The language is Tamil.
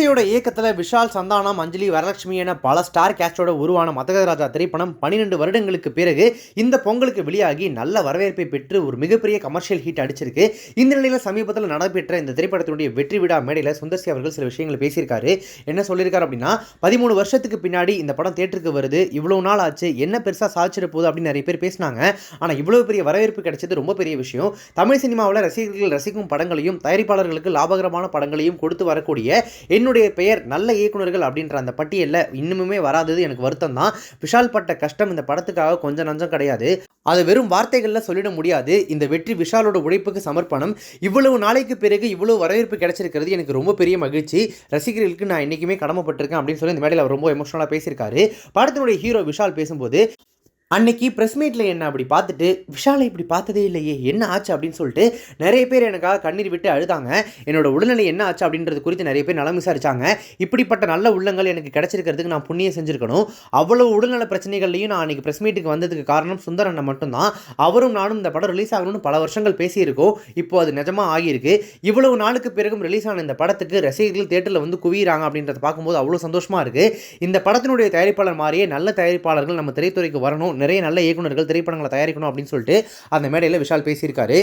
தமிழிசையோட இயக்கத்தில் விஷால் சந்தானம் அஞ்சலி வரலட்சுமி என பல ஸ்டார் கேஸ்டோட உருவான மதகராஜா திரைப்படம் பன்னிரெண்டு வருடங்களுக்கு பிறகு இந்த பொங்கலுக்கு வெளியாகி நல்ல வரவேற்பை பெற்று ஒரு மிகப்பெரிய கமர்ஷியல் ஹிட் அடிச்சிருக்கு. இந்த நிலையில் சமீபத்தில் நடைபெற்ற இந்த திரைப்படத்தினுடைய வெற்றி விழா மேடையில் சுந்தர்சி அவர்கள் சில விஷயங்களை பேசியிருக்காரு. என்ன சொல்லியிருக்காரு அப்படின்னா பதிமூணு வருஷத்துக்கு பின்னாடி இந்த படம் தேட்டருக்கு வருது இவ்வளோ நாள் ஆச்சு என்ன பெருசாக சாதிச்சிட போகுது அப்படின்னு நிறைய பேர் பேசினாங்க. ஆனால் இவ்வளோ பெரிய வரவேற்பு கிடைச்சது ரொம்ப பெரிய விஷயம். தமிழ் சினிமாவில் ரசிகர்கள் ரசிக்கும் படங்களையும் தயாரிப்பாளர்களுக்கு லாபகரமான படங்களையும் கொடுத்து வரக்கூடிய என்னுடைய பெயர் நல்ல இயக்குநர்கள் அப்படின்ற அந்த பட்டியலில் இன்னுமுமே வராதது எனக்கு வருத்தம் தான் விஷால் பட்ட கஷ்டம் இந்த படத்துக்காக கொஞ்சம் நஞ்சம் கிடையாது. அது வெறும் வார்த்தைகளில் சொல்லிட முடியாது. இந்த வெற்றி விஷாலோட உழைப்புக்கு சமர்ப்பணம். இவ்வளவு நாளைக்கு பிறகு இவ்வளவு வரவேற்பு கிடைச்சிருக்கிறது எனக்கு ரொம்ப பெரிய மகிழ்ச்சி. ரசிகர்களுக்கு நான் என்றைக்குமே கடமைப்பட்டிருக்கேன் அப்படின்னு சொல்லி இந்த மேடையில் அவர் ரொம்ப எமோஷனலாக பேசியிருக்காரு. படத்தினுடைய ஹீரோ விஷால் பேசும்போது அன்னைக்கு ப்ரெஸ் மீட்டில் என்ன அப்படி பார்த்துட்டு விஷாலை இப்படி பார்த்ததே இல்லையே என்ன ஆச்சு அப்படின்னு சொல்லிட்டு நிறைய பேர் எனக்காக கண்ணீர் விட்டு அழுதாங்க. என்னோட உடல்நிலை என்ன ஆச்சு அப்படின்றது குறித்து நிறைய பேர் நலம் விசாரிச்சாங்க. இப்படிப்பட்ட நல்ல உள்ளங்கள் எனக்கு கிடைச்சிருக்கிறதுக்கு நான் புண்ணியம் செஞ்சுருக்கணும். அவ்வளோ உடல்நல பிரச்சனைகள்லையும் நான் அன்றைக்கி ப்ரெஸ் மீட்டுக்கு வந்ததுக்கு காரணம் சுந்தர் அண்ணன் மட்டும்தான். அவரும் நானும் இந்த படம் ரிலீஸ் ஆகணும்னு பல வருஷங்கள் பேசியிருக்கோம். இப்போ அது நிஜமாக ஆகியிருக்கு. இவ்வளவு நாளுக்கு பிறகும் ரிலீஸ் ஆன இந்த படத்துக்கு ரசிகர்கள் தேட்டரில் வந்து குவியிறாங்க அப்படின்றத பார்க்கும்போது அவ்வளோ சந்தோஷமாக இருக்குது இந்த படத்தினுடைய தயாரிப்பாளர் மாதிரியே நல்ல தயாரிப்பாளர்கள் நம்ம திரைத்துறைக்கு வரணும். நிறைய நல்ல இயக்குனர்கள் திரைப்படங்களை தயாரிக்கணும் அப்படின்னு சொல்லிட்டு அந்த மேடையில் விஷால் பேசியிருக்காரு.